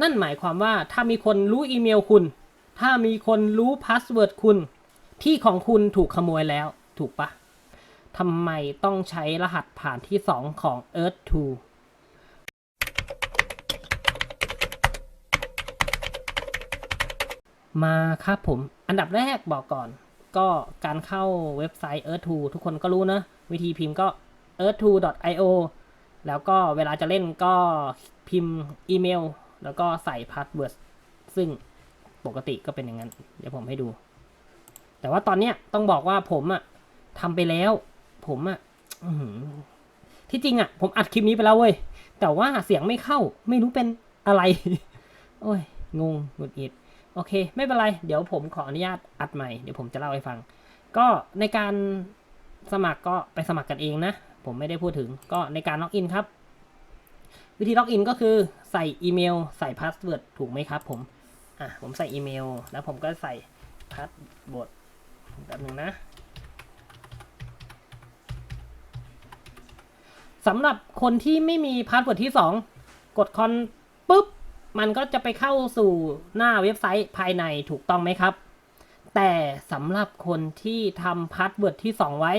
นั่นหมายความว่าถ้ามีคนรู้อีเมลคุณ ถ้ามีคนรู้พาสเวิร์ดคุณ ที่ของคุณถูกขโมยแล้ว ถูกปะทำไมต้องใช้รหัสผ่านที่ 2 ของ Earth 2มาครับผม อันดับแรกบอกก่อน ก็การเข้าเว็บไซต์ Earth 2ทุกคนก็รู้นะ วิธีพิมพ์ก็ earth2.io แล้วก็เวลาจะเล่นก็พิมพ์อีเมล แล้วก็ใส่พาสเวิร์ดซึ่งปกติก็เป็นอย่างนั้น เดี๋ยวผมให้ดู แต่ว่าตอนเนี้ยต้องบอกว่าผมอะทำไปแล้ว ผมอะอที่จริงอะผมอัดคลิปนี้ไปแล้วเว้ย แต่ว่าเสียงไม่เข้า ไม่รู้เป็นอะไร โอ้ย งงหงุดหงิด โอเค ไม่เป็นไร เดี๋ยวผมขออนุญาตอัดใหม่ เดี๋ยวผมจะเล่าให้ฟัง ก็ในการสมัครก็ไปสมัครกันเองนะ ผมไม่ได้พูดถึง ก็ในการล็อกอินครับ วิธีล็อกอินก็คือใส่อีเมล ใส่พาสเวิร์ดถูกไหมครับผม อะ ผมใส่อีเมล แล้วผมก็ใส่พาสเวิร์ดแบบนึงนะสำหรับคนที่ไม่มีพาสเวิร์ดที่ 2 กดคอนปุ๊บ มันก็จะไปเข้าสู่หน้าเว็บไซต์ภายในถูกต้องไหมครับ แต่สำหรับคนที่ทำพาสเวิร์ดที่ 2 ไว้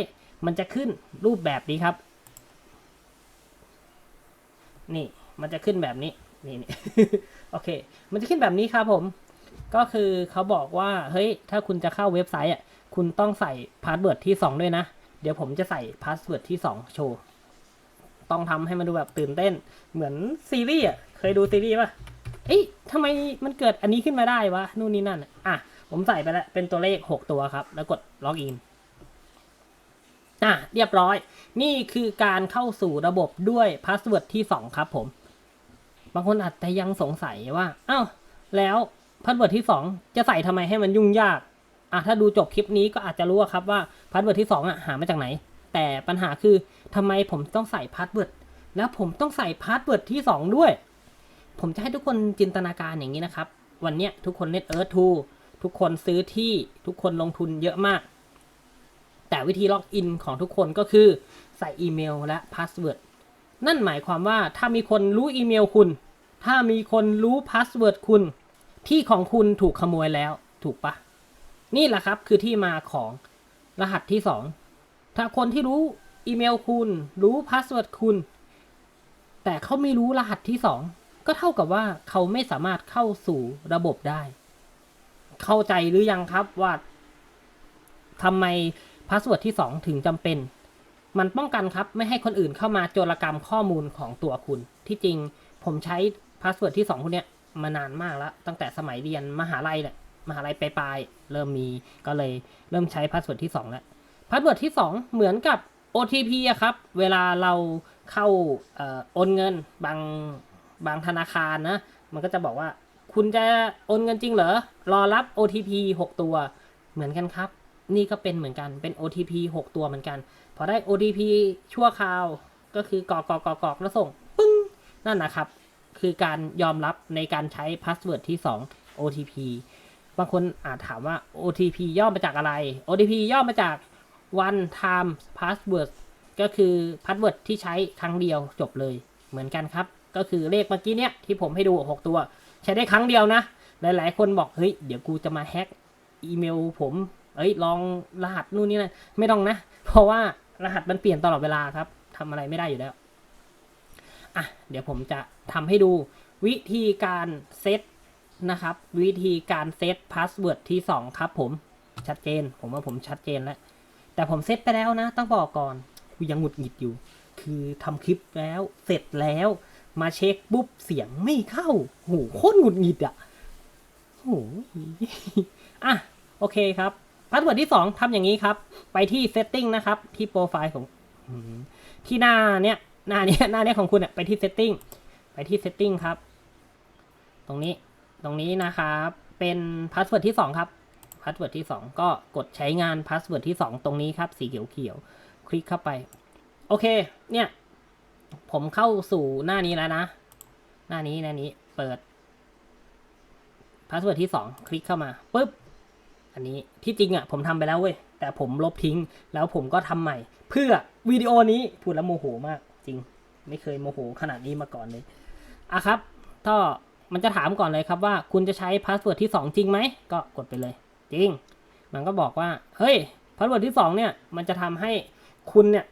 มันจะขึ้นรูปแบบนี้ครับ นี่มันจะขึ้นแบบนี้นี่นี่โอเค มันจะขึ้นแบบนี้ครับผม ก็คือเขาบอกว่าเฮ้ยถ้าคุณจะเข้าเว็บไซต์อะคุณต้องใส่พาสเวิร์ดที่ 2 ด้วยนะ เดี๋ยวผมจะใส่พาสเวิร์ดที่ 2 โชว์ ต้องทำให้มันดูแบบตื่นเต้น เหมือนซีรีส์อะเคยดูซีรีส์ป่ะเอ้ยทำไมมันเกิดอันนี้ขึ้นมาได้วะนู่นนี่นั่นอะผมใส่ไปแล้วเป็นตัวเลข 6 ตัวครับ แล้วกดล็อกอิน อะเรียบร้อย นี่คือการเข้าสู่ระบบด้วยพาสเวิร์ดที่ 2 ครับผม บางคนอาจจะยังสงสัยว่าอ้าวแล้วพาสเวิร์ดที่ 2 จะใส่ทำไมให้มันยุ่งยากอะถ้าดูจบคลิปนี้ก็อาจจะรู้ครับว่าพาสเวิร์ดที่ 2อะหามาจากไหน แต่ปัญหาคือทำไมผมต้องใส่พาสเวิร์ดแล้วผมต้องใส่พาสเวิร์ดที่ 2 ด้วย ผมจะให้ทุกคนจินตนาการอย่างนี้นะครับ วันนี้ทุกคนเล่น Earth 2ทุกคนซื้อที่ทุกคนลงทุนเยอะมาก แต่วิธีล็อกอินของทุกคนก็คือใส่อีเมลและพาสเวิร์ดนั่นหมายความว่าถ้ามีคนรู้อีเมลคุณ ถ้ามีคนรู้พาสเวิร์ดคุณ ที่ของคุณถูกขโมยแล้วถูกปะนี่แหละครับคือที่มาของรหัสที่สองถ้าคนที่รู้อีเมลคุณ รู้พาสเวิร์ดคุณ แต่เขาไม่รู้รหัสที่สองก็เท่ากับว่าเขาไม่สามารถเข้าสู่ระบบได้ เข้าใจหรือยังครับว่าทำไม พาสเวิร์ดที่ 2 ถึงจำเป็น มันป้องกันครับไม่ให้คนอื่นเข้ามาโจรกรรมข้อมูลของตัวคุณ ที่จริงผมใช้พาสเวิร์ดที่2คนเนี้ยมานานมากแล้ว ตั้งแต่สมัยเรียนมหาลัยแหละมหาลัยปลายๆเริ่มมีก็เลยเริ่มใช้พาสเวิร์ดที่ 2 แล้วพาสเวิร์ดที่ 2 เหมือนกับ OTP อะครับ เวลาเราเข้าเอ่อโอนเงินบางบางธนาคารนะ มันก็จะบอกว่า คุณจะโอนเงินจริงเหรอ รอรับ OTP 6 ตัว เหมือนกันครับ นี่ก็เป็นเหมือนกันเป็น OTP 6 ตัวเหมือนกัน พอได้ OTP ชั่วคราวก็คือกรอกกรอกกรอกแล้วส่งปึ้งนั่นนะครับ คือการยอมรับในการใช้พาสเวิร์ดที่ 2 OTP บางคนอาจถามว่า OTP ย่อมาจากอะไร OTP ย่อมาจาก one time password ก็คือพาสเวิร์ดที่ใช้ครั้งเดียวจบเลยเหมือนกันครับ ก็คือเลขเมื่อกี้เนี้ยที่ผมให้ดู 6 ตัว ใช้ได้ครั้งเดียวนะ หลายๆ คนบอก เฮ้ย เดี๋ยวกูจะมาแฮ็กอีเมลผม เอ้ยลองรหัสนู่นนี่นะไม่ต้องนะ เพราะว่ารหัสมันเปลี่ยนตลอดเวลาครับทำอะไรไม่ได้อยู่แล้วอะเดี๋ยวผมจะทำให้ดูวิธีการเซตนะครับ วิธีการเซตพาสเวิร์ดที่ 2 ครับผมชัดเจน ผมว่าผมชัดเจนแล้ว แต่ผมเซตไปแล้วนะ ต้องบอกก่อนกูยังหงุดหงิดอยู่ คือทำคลิปแล้วเสร็จแล้วมาเช็คปุ๊บเสียงไม่เข้าโหโคตรหงุดหงิดอะโหอะ โอเคครับ พาสเวิร์ดที่ 2ทำอย่างนี้ครับ ไปที่ setting นะครับ ที่โปรไฟล์ของที่หน้าเนี้ยหน้าเนี้ยหน้าเนี้ยของคุณอะไปที่ setting ไปที่ setting ครับ ตรงนี้ตรงนี้นะครับ เป็นพาสเวิร์ดที่ 2 ครับพาสเวิร์ดที่ 2 ก็กดใช้งานพาสเวิร์ดที่ 2 ตรงนี้ครับ สีเขียวๆคลิกเข้าไป โอเค เนี่ย ผมเข้าสู่หน้านี้แล้วนะ หน้านี้หน้านี้เปิดพาสเวิร์ดที่ 2 คลิกเข้ามาปุ๊บ อันนี้ที่จริงอะผมทำไปแล้วเว้ยแต่ผมลบทิ้งแล้วผมก็ทำใหม่ เพื่อวิดีโอนี้พูดแล้วโมโหมากจริง ไม่เคยโมโหขนาดนี้มาก่อนเลยอะครับก็มันจะถามก่อนเลยครับว่าคุณจะใช้พาสเวิร์ดที่สองจริงไหม ก็กดไปเลย จริง มันก็บอกว่าเฮ้ยพาสเวิร์ดที่สองเนี่ยมันจะทำให้คุณเนี่ย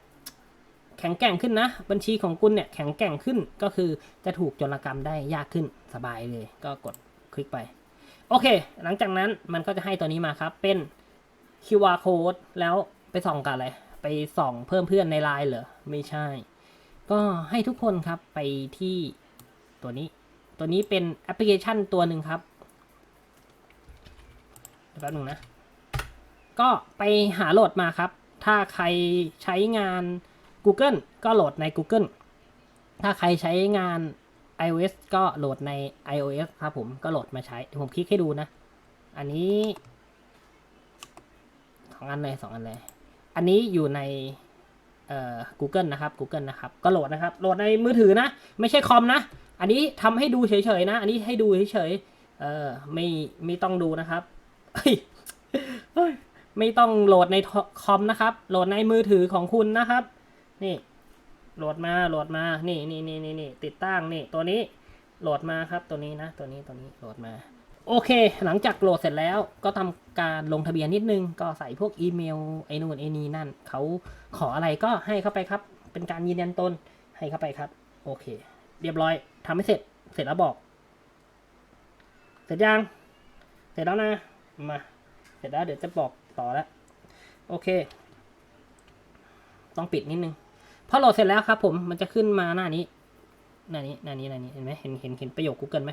แข็งแกร่งขึ้นนะ บัญชีของคุณเนี่ยแข็งแกร่งขึ้นก็คือจะถูกโจรกรรมได้ยากขึ้นสบายเลย ก็กดคลิกไป โอเค หลังจากนั้นมันก็จะให้ตัวนี้มาครับ เป็น QR code แล้วไปส่องกันอะไร ไปส่องเพิ่มเพื่อนในไลน์เหรอ ไม่ใช่ ก็ให้ทุกคนครับไปที่ตัวนี้ ตัวนี้เป็นแอปพลิเคชันตัวหนึ่งครับแป๊บนึงนะ ก็ไปหาโหลดมาครับ ถ้าใครใช้งาน Google ก็โหลดใน Google ถ้าใครใช้งาน iOS ก็โหลดใน iOS ครับผมก็โหลดมาใช้เดี๋ยวผมคลิกให้ดูนะ อันนี้สองอันเลยสองอันเลย อันนี้อยู่ในเอ่อ Google นะครับ Google นะครับ ก็โหลดนะครับ โหลดในมือถือนะ ไม่ใช่คอมนะ อันนี้ทำให้ดูเฉยๆนะ อันนี้ให้ดูเฉยๆ เออไม่ไม่ต้องดูนะครับเฮ้ยเฮ้ยไม่ต้องโหลดในคอมนะครับ โหลดในมือถือของคุณนะครับ นี่ โหลดมาโหลดมา นี่นี่นี่นี่นี่ติดตั้งนี่ตัวนี้โหลดมาครับตัวนี้นะตัวนี้ตัวนี้โหลดมา โอเค หลังจากโหลดเสร็จแล้วก็ทำการลงทะเบียนนิดนึง ก็ใส่พวกอีเมลไอ้นู่นไอ้นี่นั่น เขาขออะไรก็ให้เข้าไปครับ เป็นการยืนยันตนให้เข้าไปครับ โอเค เรียบร้อยทำให้เสร็จเสร็จแล้วบอก เสร็จยังเสร็จแล้วนะมาเสร็จแล้วเดี๋ยวจะบอกต่อแล้วโอเค ต้องปิดนิดนึง พอโหลดเสร็จแล้วครับผมมันจะขึ้นมาหน้านี้หน้านี้หน้านี้หน้านี้เห็นไหมเห็นเห็นเห็นประโยค Google ไหม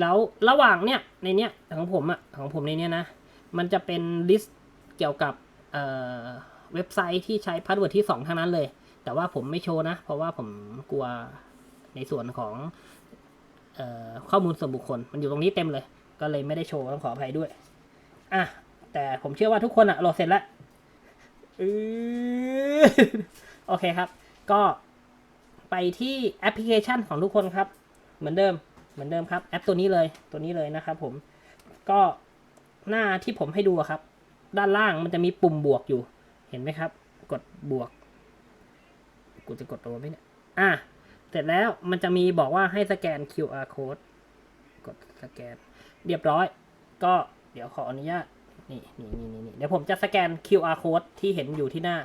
แล้วระหว่างเนี่ยในเนี้ยของผมอะของผมในเนี้ยนะ มันจะเป็นลิสต์เกี่ยวกับเอ่อเว็บไซต์ที่ใช้พาสเวิร์ดที่สองทั้งนั้นเลย แต่ว่าผมไม่โชว์นะ เพราะว่าผมกลัวในส่วนของเอ่อข้อมูลส่วนบุคคล มันอยู่ตรงนี้เต็มเลย ก็เลยไม่ได้โชว์ต้องขออภัยด้วย อะ แต่ผมเชื่อว่าทุกคนอะโหลดเสร็จแล้วโอเคครับ ก็ไปที่แอปพลิเคชันของทุกคนครับ เหมือนเดิมเหมือนเดิมครับแอปตัวนี้เลยตัวนี้เลยนะครับผมก็หน้าที่ผมให้ดูครับ ด้านล่างมันจะมีปุ่มบวกอยู่ เห็นไหมครับ กดบวก กูจะกดตัวไหมเนี่ยอะเสร็จแล้วมันจะมีบอกว่าให้สแกน QR code กดสแกน เรียบร้อย ก็เดี๋ยวขออนุญาตนี่นี่นี่นี่นี่เดี๋ยวผมจะสแกน QR code ที่เห็นอยู่ที่หน้า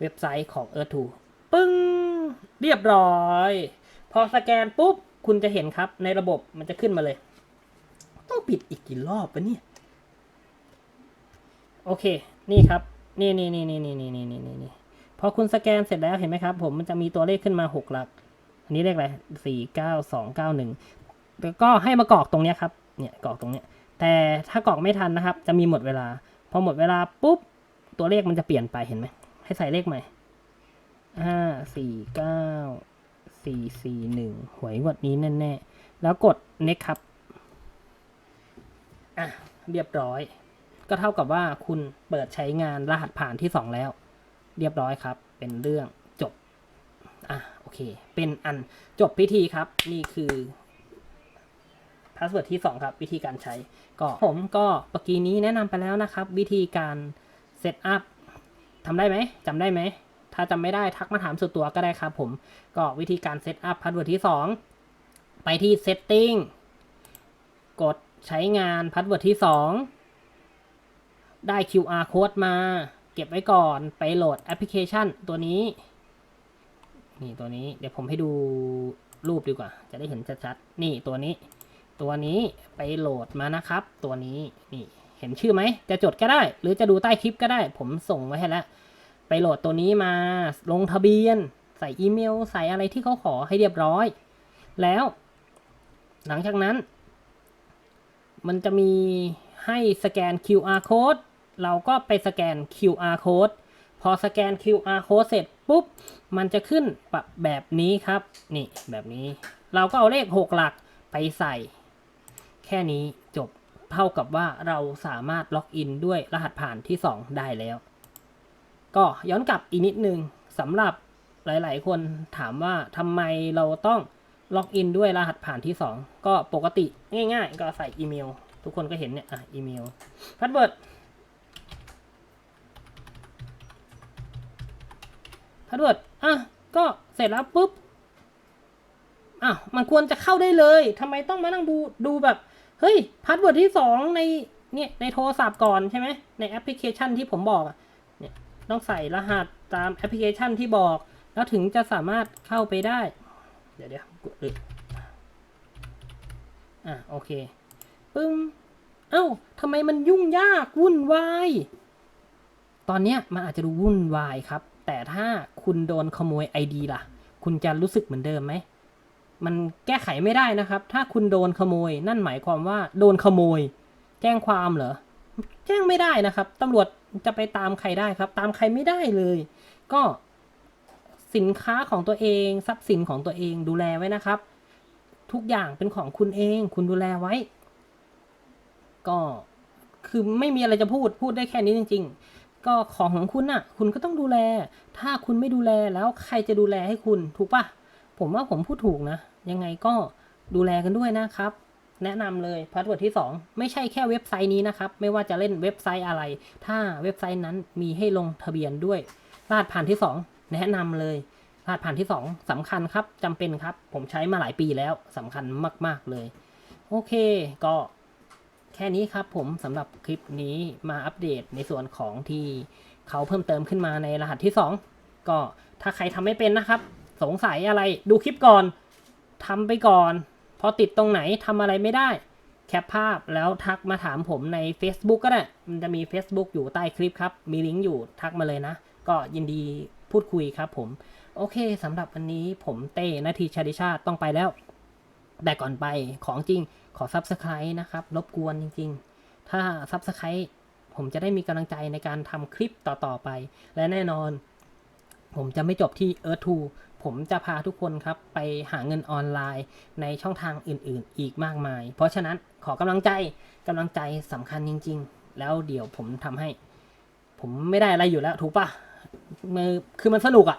เว็บไซต์ของ Earth 2 ปึ้ง เรียบร้อย พอสแกนปุ๊บ คุณจะเห็นครับในระบบมันจะขึ้นมาเลย ต้องปิดอีกกี่รอบปะเนี่ย โอเค นี่ครับ นี่นี่นี่นี่นี่นี่นี่นี่นี่พอคุณสแกนเสร็จแล้วเห็นไหมครับ ผมมันจะมีตัวเลขขึ้นมาหกหลัก อันนี้เลขอะไรสี่เก้าสองเก้าหนึ่งแล้วก็ให้มากรอกตรงเนี้ยครับ เนี่ยกรอกตรงเนี้ย แต่ถ้ากรอกไม่ทันนะครับ จะมีหมดเวลา พอหมดเวลาปุ๊บ ตัวเลขมันจะเปลี่ยนไปเห็นไหม ให้ใส่เลขใหม่ ห้าสี่เก้าสี่สี่หนึ่งหวยงวดนี้แน่ๆแล้วกด next ครับ อะ เรียบร้อย ก็เท่ากับว่าคุณเปิดใช้งานรหัสผ่านที่สองแล้ว เรียบร้อยครับ เป็นเรื่องจบ อะ โอเค เป็นอันจบพิธีครับ นี่คือพาสเวิร์ดที่สองครับ วิธีการใช้ ก็ผมก็เมื่อกี้นี้แนะนำไปแล้วนะครับ วิธีการเซตอัพทำได้ไหมจำได้ไหม ถ้าจำไม่ได้ทักมาถามส่วนตัวก็ได้ครับผมก็วิธีการเซตอัพพาสเวิร์ดที่ 2 ไปที่ Setting กดใช้งานพาสเวิร์ดที่ 2 ได้ QR code มา เก็บไว้ก่อนไปโหลดแอปพลิเคชันตัวนี้ นี่ตัวนี้เดี๋ยวผมให้ดูรูปดีกว่า จะได้เห็นชัดๆ นี่ตัวนี้ ตัวนี้ไปโหลดมานะครับ ตัวนี้นี่เห็นชื่อไหม จะจดก็ได้ หรือจะดูใต้คลิปก็ได้ ผมส่งไว้ให้แล้ว ไปโหลดตัวนี้มาลงทะเบียน ใส่อีเมล ใส่อะไรที่เขาขอให้เรียบร้อย แล้ว หลังจากนั้น มันจะมีให้สแกน QR code เราก็ไปสแกน QR code พอสแกน QR code เสร็จปุ๊บ มันจะขึ้นแบบแบบนี้ครับ นี่แบบนี้ เราก็เอาเลข 6 หลักไปใส่ แค่นี้จบเท่ากับว่าเราสามารถล็อกอินด้วยรหัสผ่านที่ 2 ได้แล้ว ก็ย้อนกลับอีกนิดนึงสำหรับหลาย ๆ คนถามว่าทำไมเราต้องล็อกอินด้วยรหัสผ่านที่ 2 ก็ปกติง่าย ๆ ก็ใส่อีเมล ทุกคนก็เห็นเนี่ย อะ อีเมลพาสเวิร์ดพาสเวิร์ดอะ ก็เสร็จแล้วปุ๊บอ้าวมันควรจะเข้าได้เลยทำไมต้องมานั่งดูดูแบบ เฮ้ยพาสเวิร์ดที่สองในเนี่ยในโทรศัพท์ก่อนใช่ไหมในแอปพลิเคชันที่ผมบอกอะเนี่ย ต้องใส่รหัสตามแอปพลิเคชันที่บอก แล้วถึงจะสามารถเข้าไปได้ เดี๋ยวเดี๋ยวกดเลยอะโอเค ปึ้มเอ้าทำไมมันยุ่งยากวุ่นวาย ตอนเนี้ยมันอาจจะดูวุ่นวายครับ แต่ถ้าคุณโดนขโมย ID ล่ะ คุณจะรู้สึกเหมือนเดิมไหม มันแก้ไขไม่ได้นะครับ ถ้าคุณโดนขโมย นั่นหมายความว่าโดนขโมย แจ้งความเหรอ แจ้งไม่ได้นะครับตำรวจ จะไปตามใครได้ครับ ตามใครไม่ได้เลย ก็สินค้าของตัวเองทรัพย์สินของตัวเองดูแลไว้นะครับ ทุกอย่างเป็นของคุณเอง คุณดูแลไว้ ก็คือไม่มีอะไรจะพูดพูดได้แค่นี้จริง ๆ ก็ของของคุณน่ะ คุณก็ต้องดูแล ถ้าคุณไม่ดูแลแล้วใครจะดูแลให้คุณถูกปะผมว่าผมพูดถูกนะ ยังไงก็ดูแลกันด้วยนะครับ แนะนำเลยพาสเวิร์ดที่ 2 ไม่ใช่แค่เว็บไซต์นี้นะครับ ไม่ว่าจะเล่นเว็บไซต์อะไร ถ้าเว็บไซต์นั้นมีให้ลงทะเบียนด้วยรหัสผ่านที่ 2 แนะนำเลยรหัสผ่านที่ 2สำคัญครับจำเป็นครับ ผมใช้มาหลายปีแล้วสำคัญมาก ๆเลย โอเค ก็แค่นี้ครับผมสำหรับคลิปนี้มาอัปเดตในส่วนของที่เขาเพิ่มเติมขึ้นมาในรหัสที่ 2 ก็ถ้าใครทำไม่เป็นนะครับ สงสัยอะไรดูคลิปก่อนทำไปก่อน พอติดตรงไหนทำอะไรไม่ได้ แคปภาพแล้วทักมาถามผมใน Facebook ก็ได้ มันจะมี Facebook อยู่ใต้คลิปครับ มีลิงก์อยู่ทักมาเลยนะ ก็ยินดีพูดคุยครับผม โอเคสำหรับวันนี้ผมเต้นาทีชาดิชาติต้องไปแล้ว แต่ก่อนไปของจริงขอ Subscribe นะครับ รบกวนจริง ๆ ถ้า Subscribe ผมจะได้มีกำลังใจในการทำคลิปต่อๆไป และแน่นอน ผมจะไม่จบที่ Earth 2 ผมจะพาทุกคนครับไปหาเงินออนไลน์ในช่องทางอื่นๆ อีกมากมาย เพราะฉะนั้นขอกำลังใจกำลังใจสำคัญจริง ๆ แล้วเดี๋ยวผมทำให้ ผมไม่ได้อะไรอยู่แล้วถูกปะมือคือมันสนุกอะ่ะ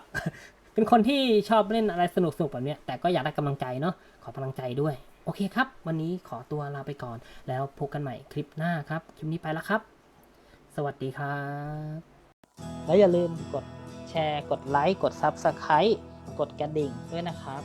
เป็นคนที่ชอบเล่นอะไรสนุกๆแบบเนี้ยแต่ก็อยากได้กำลังใจเนาะขอกำลังใจด้วย โอเคครับ วันนี้ขอตัวลาไปก่อน แล้วพบกันใหม่คลิปหน้าครับ คลิปนี้ไปแล้วครับ สวัสดีครับ แล้วอย่าลืมกดแชร์ กดไลค์ กด Subscribe กดกระดิ่งด้วยนะครับ